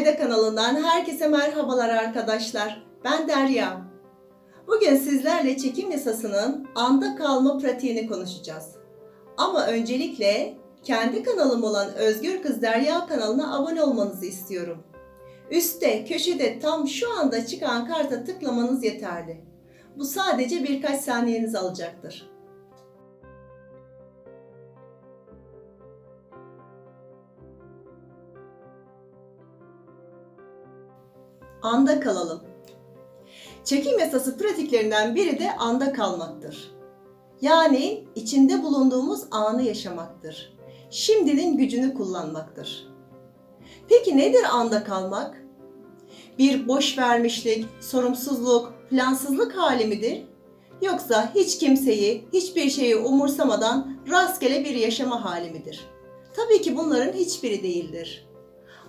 Fayda kanalından herkese merhabalar arkadaşlar. Ben Derya. Bugün sizlerle çekim yasasının anda kalma pratiğini konuşacağız. Ama öncelikle kendi kanalım olan Özgür Kız Derya kanalına abone olmanızı istiyorum. Üste köşede tam şu anda çıkan karta tıklamanız yeterli. Bu sadece birkaç saniyenizi alacaktır. Anda kalalım. Çekim yasası pratiklerinden biri de anda kalmaktır. Yani içinde bulunduğumuz anı yaşamaktır. Şimdinin gücünü kullanmaktır. Peki nedir anda kalmak? Bir boş vermişlik, sorumsuzluk, plansızlık hali midir? Yoksa hiç kimseyi, hiçbir şeyi umursamadan rastgele bir yaşama hali midir? Tabii ki bunların hiçbiri değildir.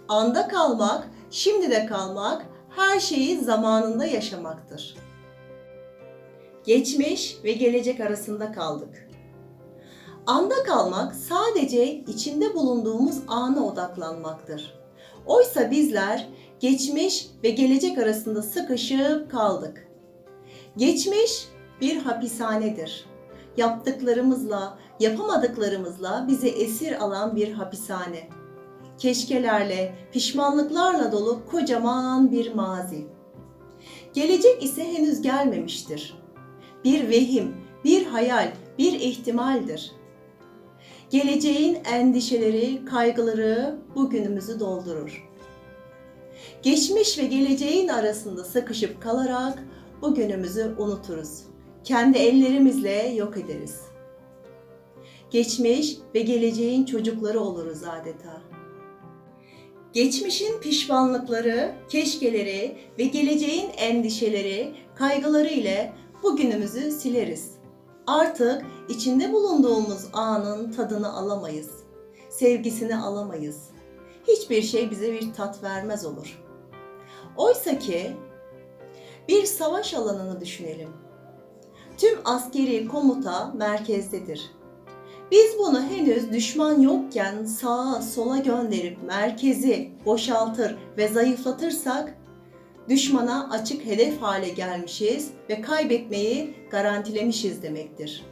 Anda kalmak, şimdi de kalmak, her şeyi zamanında yaşamaktır. Geçmiş ve gelecek arasında kaldık. Anda kalmak sadece içinde bulunduğumuz ana odaklanmaktır. Oysa bizler geçmiş ve gelecek arasında sıkışıp kaldık. Geçmiş bir hapishanedir. Yaptıklarımızla, yapamadıklarımızla bizi esir alan bir hapishane keşkelerle, pişmanlıklarla dolu kocaman bir mazi. Gelecek ise henüz gelmemiştir. Bir vehim, bir hayal, bir ihtimaldir. Geleceğin endişeleri, kaygıları bugünümüzü doldurur. Geçmiş ve geleceğin arasında sıkışıp kalarak bugünümüzü unuturuz. Kendi ellerimizle yok ederiz. Geçmiş ve geleceğin çocukları oluruz adeta. Geçmişin pişmanlıkları, keşkeleri ve geleceğin endişeleri, kaygıları ile bugünümüzü sileriz. Artık içinde bulunduğumuz anın tadını alamayız. Sevgisini alamayız. Hiçbir şey bize bir tat vermez olur. Oysa ki bir savaş alanını düşünelim. Tüm askeri komuta merkezdedir biz bunu henüz düşman yokken sağa sola gönderip merkezi boşaltır ve zayıflatırsak düşmana açık hedef hale gelmişiz ve kaybetmeyi garantilemişiz demektir.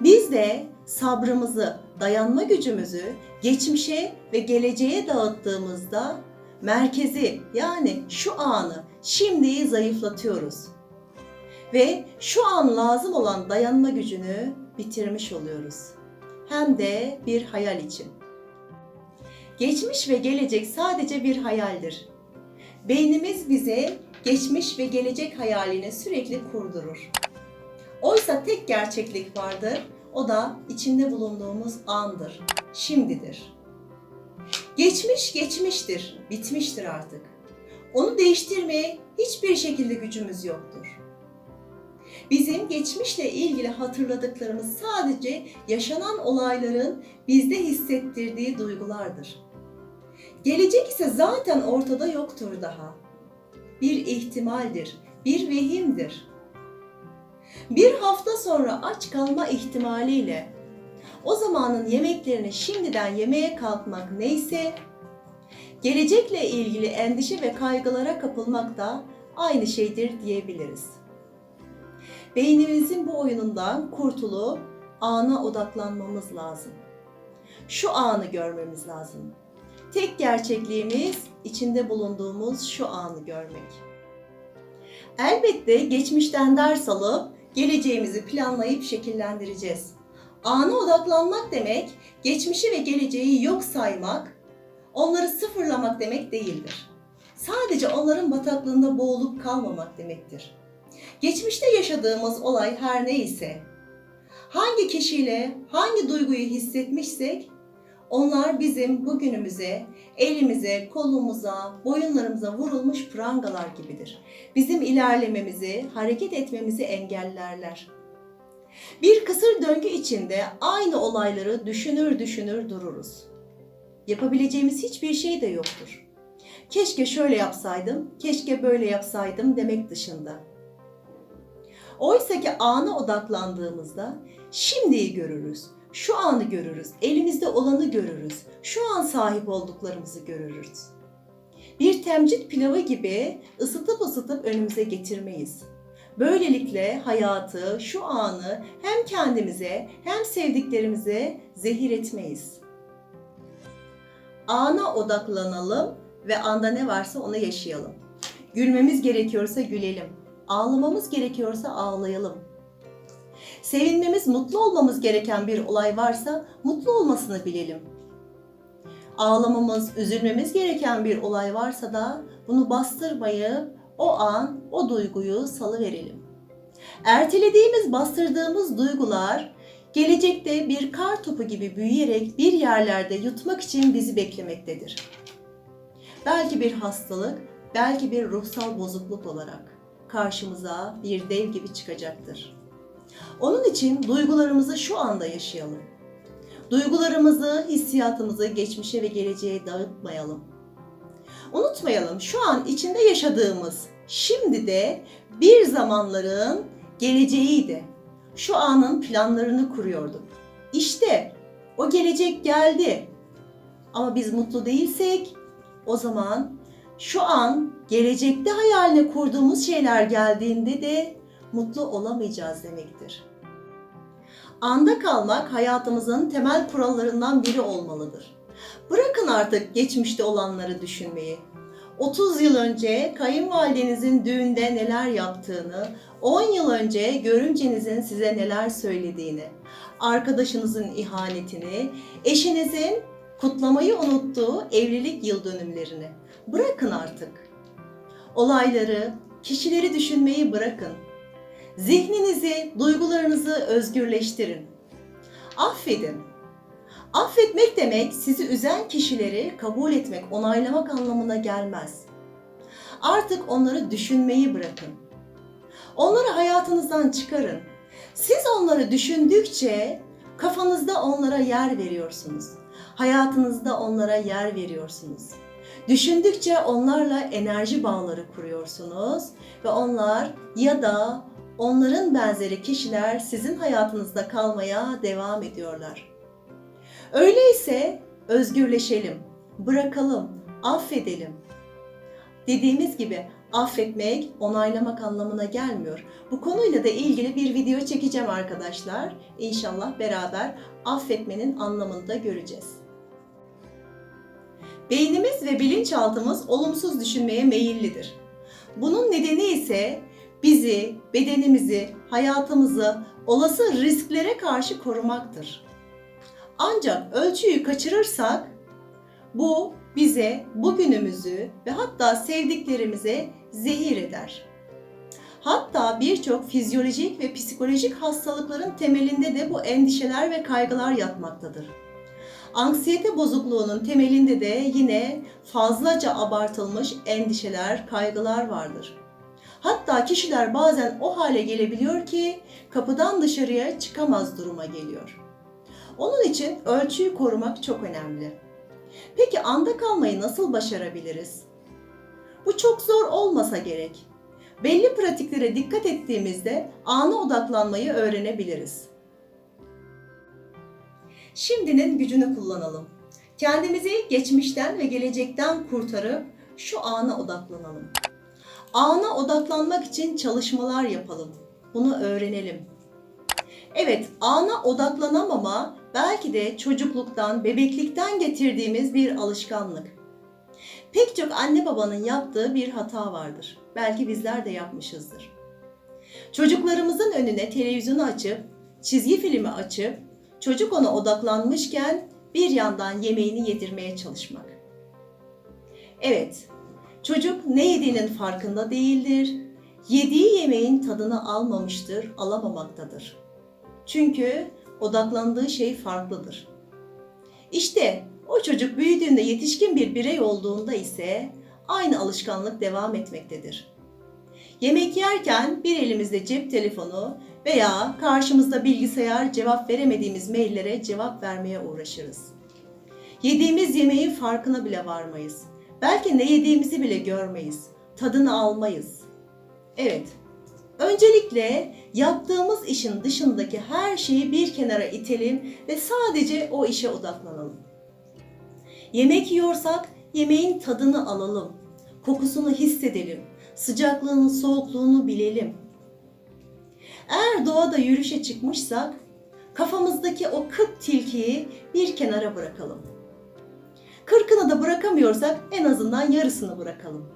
Biz de sabrımızı, dayanma gücümüzü geçmişe ve geleceğe dağıttığımızda merkezi yani şu anı, şimdiyi zayıflatıyoruz. Ve şu an lazım olan dayanma gücünü bitirmiş oluyoruz hem de bir hayal için. Geçmiş ve gelecek sadece bir hayaldir. Beynimiz bize geçmiş ve gelecek hayalini sürekli kurdurur. Oysa tek gerçeklik vardır, o da içinde bulunduğumuz andır, şimdidir. Geçmiş geçmiştir, bitmiştir artık. Onu değiştirmeye hiçbir şekilde gücümüz yoktur. Bizim geçmişle ilgili hatırladıklarımız sadece yaşanan olayların bizde hissettirdiği duygulardır. Gelecek ise zaten ortada yoktur daha. Bir ihtimaldir, bir vehimdir. Bir hafta sonra aç kalma ihtimaliyle o zamanın yemeklerini şimdiden yemeye kalkmak neyse, gelecekle ilgili endişe ve kaygılara kapılmak da aynı şeydir diyebiliriz beynimizin bu oyunundan kurtulup ana odaklanmamız lazım. Şu anı görmemiz lazım. Tek gerçekliğimiz içinde bulunduğumuz şu anı görmek. Elbette geçmişten ders alıp geleceğimizi planlayıp şekillendireceğiz. Ana odaklanmak demek geçmişi ve geleceği yok saymak, onları sıfırlamak demek değildir. Sadece onların bataklığında boğulup kalmamak demektir. Geçmişte yaşadığımız olay her neyse, hangi kişiyle hangi duyguyu hissetmişsek onlar bizim bugünümüze, elimize, kolumuza, boyunlarımıza vurulmuş prangalar gibidir. Bizim ilerlememizi, hareket etmemizi engellerler. Bir kısır döngü içinde aynı olayları düşünür düşünür dururuz. Yapabileceğimiz hiçbir şey de yoktur. Keşke şöyle yapsaydım, keşke böyle yapsaydım demek dışında. Oysa ki ana odaklandığımızda şimdiyi görürüz. Şu anı görürüz. Elimizde olanı görürüz. Şu an sahip olduklarımızı görürüz. bir temcit pilavı gibi ısıtıp ısıtıp önümüze getirmeyiz. Böylelikle hayatı, şu anı hem kendimize hem sevdiklerimize zehir etmeyiz. Ana odaklanalım ve anda ne varsa onu yaşayalım. Gülmemiz gerekiyorsa gülelim. Ağlamamız gerekiyorsa ağlayalım. Sevinmemiz, mutlu olmamız gereken bir olay varsa mutlu olmasını bilelim. Ağlamamız, üzülmemiz gereken bir olay varsa da bunu bastırmayıp o an o duyguyu salıverelim. Ertelediğimiz, bastırdığımız duygular gelecekte bir kar topu gibi büyüyerek bir yerlerde yutmak için bizi beklemektedir. Belki bir hastalık, belki bir ruhsal bozukluk olarak karşımıza bir dev gibi çıkacaktır. Onun için duygularımızı şu anda yaşayalım. Duygularımızı, hissiyatımızı geçmişe ve geleceğe dağıtmayalım. Unutmayalım şu an içinde yaşadığımız şimdi de bir zamanların geleceğiydi. Şu anın planlarını kuruyorduk. İşte o gelecek geldi. Ama biz mutlu değilsek o zaman şu an gelecekte hayalini kurduğumuz şeyler geldiğinde de mutlu olamayacağız demektir. Anda kalmak hayatımızın temel kurallarından biri olmalıdır. Bırakın artık geçmişte olanları düşünmeyi. 30 yıl önce kayınvalidenizin düğünde neler yaptığını, 10 yıl önce görümcenizin size neler söylediğini, arkadaşınızın ihanetini, eşinizin kutlamayı unuttuğu evlilik yıl dönümlerini. Bırakın artık. Olayları, kişileri düşünmeyi bırakın. Zihninizi, duygularınızı özgürleştirin. Affedin. Affetmek demek sizi üzen kişileri kabul etmek, onaylamak anlamına gelmez. Artık onları düşünmeyi bırakın. Onları hayatınızdan çıkarın. Siz onları düşündükçe kafanızda onlara yer veriyorsunuz. Hayatınızda onlara yer veriyorsunuz. Düşündükçe onlarla enerji bağları kuruyorsunuz ve onlar ya da onların benzeri kişiler sizin hayatınızda kalmaya devam ediyorlar. Öyleyse özgürleşelim, bırakalım, affedelim. Dediğimiz gibi affetmek, onaylamak anlamına gelmiyor. Bu konuyla da ilgili bir video çekeceğim arkadaşlar. İnşallah beraber affetmenin anlamını da göreceğiz. Beynimiz ve bilinçaltımız olumsuz düşünmeye meyillidir. Bunun nedeni ise bizi, bedenimizi, hayatımızı olası risklere karşı korumaktır. Ancak ölçüyü kaçırırsak bu bize bugünümüzü ve hatta sevdiklerimize zehir eder. Hatta birçok fizyolojik ve psikolojik hastalıkların temelinde de bu endişeler ve kaygılar yatmaktadır. Anksiyete bozukluğunun temelinde de yine fazlaca abartılmış endişeler, kaygılar vardır. Hatta kişiler bazen o hale gelebiliyor ki kapıdan dışarıya çıkamaz duruma geliyor. Onun için ölçüyü korumak çok önemli. Peki anda kalmayı nasıl başarabiliriz? Bu çok zor olmasa gerek. Belli pratiklere dikkat ettiğimizde ana odaklanmayı öğrenebiliriz. Şimdinin gücünü kullanalım. Kendimizi geçmişten ve gelecekten kurtarıp şu ana odaklanalım. Ana odaklanmak için çalışmalar yapalım. Bunu öğrenelim. Evet, ana odaklanamama belki de çocukluktan, bebeklikten getirdiğimiz bir alışkanlık. Pek çok anne babanın yaptığı bir hata vardır. Belki bizler de yapmışızdır. Çocuklarımızın önüne televizyonu açıp, çizgi filmi açıp, çocuk ona odaklanmışken bir yandan yemeğini yedirmeye çalışmak. Evet, çocuk ne yediğinin farkında değildir. Yediği yemeğin tadını almamıştır, alamamaktadır. Çünkü odaklandığı şey farklıdır. İşte o çocuk büyüdüğünde yetişkin bir birey olduğunda ise aynı alışkanlık devam etmektedir. Yemek yerken bir elimizde cep telefonu veya karşımızda bilgisayar cevap veremediğimiz maillere cevap vermeye uğraşırız. Yediğimiz yemeğin farkına bile varmayız. Belki ne yediğimizi bile görmeyiz. Tadını almayız. Evet, Öncelikle yaptığımız işin dışındaki her şeyi bir kenara itelim ve sadece o işe odaklanalım. Yemek yiyorsak yemeğin tadını alalım. kokusunu hissedelim, sıcaklığını, soğukluğunu bilelim. Eğer doğada yürüyüşe çıkmışsak, kafamızdaki o kırk tilkiyi bir kenara bırakalım. Kırkını da bırakamıyorsak en azından yarısını bırakalım.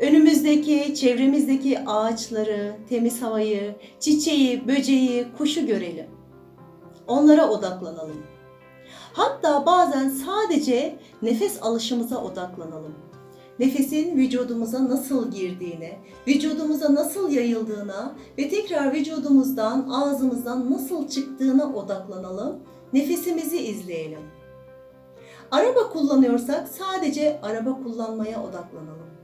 Önümüzdeki, çevremizdeki ağaçları, temiz havayı, çiçeği, böceği, kuşu görelim. Onlara odaklanalım. Hatta bazen sadece nefes alışımıza odaklanalım. Nefesin vücudumuza nasıl girdiğine, vücudumuza nasıl yayıldığına ve tekrar vücudumuzdan, ağzımızdan nasıl çıktığına odaklanalım. Nefesimizi izleyelim. Araba kullanıyorsak sadece araba kullanmaya odaklanalım.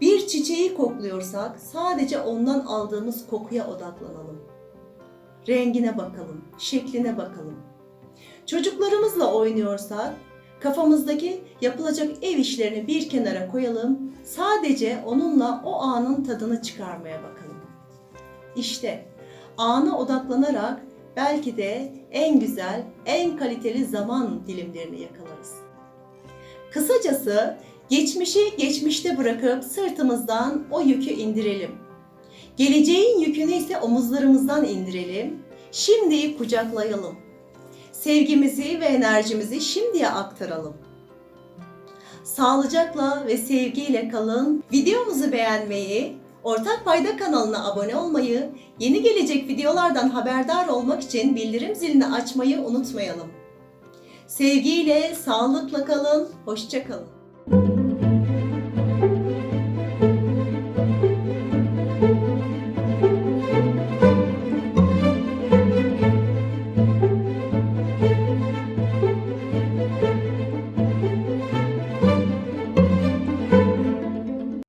Bir çiçeği kokluyorsak sadece ondan aldığımız kokuya odaklanalım. Rengine bakalım, şekline bakalım. Çocuklarımızla oynuyorsak kafamızdaki yapılacak ev işlerini bir kenara koyalım. Sadece onunla o anın tadını çıkarmaya bakalım. İşte ana odaklanarak belki de en güzel, en kaliteli zaman dilimlerini yakalarız. Kısacası geçmişi geçmişte bırakıp sırtımızdan o yükü indirelim. Geleceğin yükünü ise omuzlarımızdan indirelim. Şimdiyi kucaklayalım. Sevgimizi ve enerjimizi şimdiye aktaralım. Sağlıcakla ve sevgiyle kalın. Videomuzu beğenmeyi, Ortak Payda kanalına abone olmayı, yeni gelecek videolardan haberdar olmak için bildirim zilini açmayı unutmayalım. Sevgiyle, sağlıkla kalın, hoşça kalın.